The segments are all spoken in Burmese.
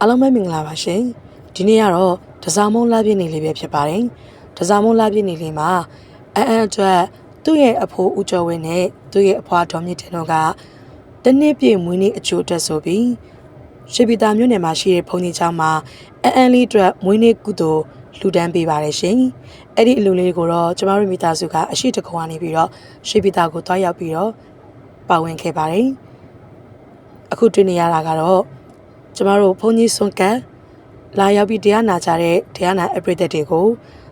အားလုံးပဲမင်္ဂလာပါရှင်ဒီနေ့ကတော့တစားမုံလာပြည့်နေလေးပဲဖြစ်ပါတယ်တစားမုံလာပြည့်နေလေးမှာအန်အန်အတွက်သူ့ရဲ့အဖိုးဦးကျော်ဝင်းနဲ့သူ့ရဲ့အဖွာဒေါ်မြင့်တင်တို့ကတနစ်ပြည့်မွေးနေ့အချို့အတွက်ဆိုပြီးရှေပီတာမြို့နယ်မှာရှိတဲ့ဘုံကြီးကျောင်းမှာအန်အန်လေးအတွက်မွေးနေ့ကုသိုလ်လှူဒန်းပေးပါတယ်ရှင်အဲ့ဒီအလူလေးကိုတော့ကျမတို့မိသားစုကအရှိတကုံကနေပြီးတော့ရှေပီတာကိုတွားရောက်ပြီးတော့ပါဝင်ခဲ့ပါတယ်အခုတွေ့နေရတာကတော့ ကျမတို့ဘုန်းကြီးစွန်ကန်လာရောက်ပြီးတရားနာကြတဲ့တရားနာအပရိသတ်တွေကို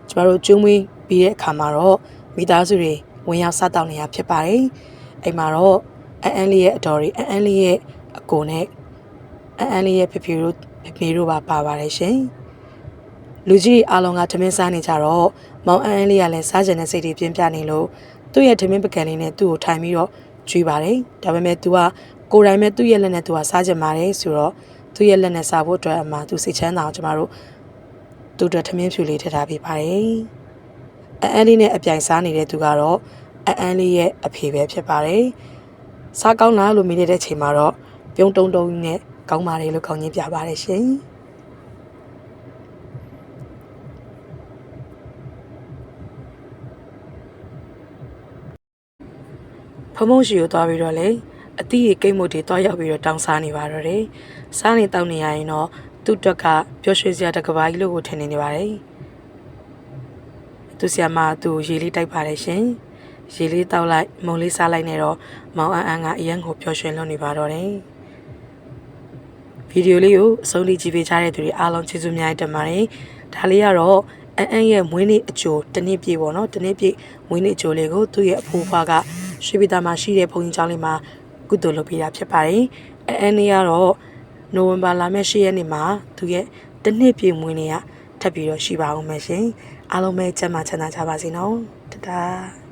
ကျမတို့ကျွေးမွေးပြီးတဲ့အခါမှာတော့မိသားစုတွေဝင်ရောက်စားတောက်နေရဖြစ်ပါတယ်။အိမ်မှာတော့အန်အန်လေးရဲ့အတော်ရီအန်အန်လေးရဲ့အကိုနဲ့အန်အန်လေးရဲ့ဖေဖေတို့ဖေဖေတို့ပါပါပါတယ်ရှင်။လူကြီးအားလုံးကထမင်းစားနေကြတော့မောင်အန်အန်လေးကလည်းစားကြတဲ့စိတ်တွေပြင်းပြနေလို့သူ့ရဲ့ထမင်းပကံလေးနဲ့သူ့ကိုထိုင်ပြီးတော့ကျွေးပါတယ်။ဒါပေမဲ့ तू ကကိုယ်တိုင်ပဲသူ့ရဲ့လက်နဲ့ तू ကစားကြပါတယ်ဆိုတော့ သူ့ရဲ့လက်နဲ့စားဖို့အတွက်အမှသူစိတ်ချမ်းသာအောင်ကျမတို့သူ့အတွက်ထမင်းဖြူလေးထည့်ထားပေးပါတယ်။အန်အန်လေးနဲ့အပြိုင်စားနေတဲ့သူကတော့အန်အန်လေးရဲ့အဖေပဲဖြစ်ပါတယ်။စားကောင်းလားလို့မေးတဲ့အချိန်မှာတော့ပြုံးတုံတုံနဲ့ကောင်းပါတယ်လို့ခေါင်းကြီးပြပါတယ်ရှင်။ဖမုံရှိကိုသွားပြီးတော့လေ အတီးရေကိတ်မုတ်တွေသွားရောက်ပြီးတော့တောင်းစားနေပါတော့တယ်။စားနေတောက်နေရရင်တော့သူ့အတွက်ကပျော်ရွှင်စရာတစ်ကဘာကြီးလို့ကိုထင်နေနေပါတယ်။သူဆီယာမသူ့ကိုရေလေးတိုက်ပါတယ်ရှင်။ရေလေးတောက်လိုက်မုံလေးစားလိုက်နေတော့မောင်အန်းအန်းကအရန်ကိုပျော်ရွှင်လွန်နေပါတော့တယ်။ဗီဒီယိုလေးကိုအဆုံးထိကြည့်ပေးကြတဲ့သူတွေအားလုံးကျေးဇူးများတင်ပါတယ်။ဒါလေးကတော့အန်းအန်းရဲ့မွေးနေ့အကြိုတစ်နှစ်ပြည့်ပေါ့နော်တစ်နှစ်ပြည့်မွေးနေ့အကြိုလေးကိုသူ့ရဲ့အဖိုးဖွားကရွှေပြည်သားမှာရှိတဲ့ဘုန်းကြီးကျောင်းလေးမှာ ကုသိုလ်လုပ်ပေးတာဖြစ်ပါတယ်။အဲအန်းလေးကတော့နိုဝင်ဘာလမယ့်၈ရက်နေ့မှာသူရဲ့တစ်နှစ်ပြည့်မွေးနေ့ကထပ်ပြီးတော့ရှိပါအောင်မယ်ရှင်။အားလုံးပဲကျန်းမာချမ်းသာကြပါစေနော်။တဒါ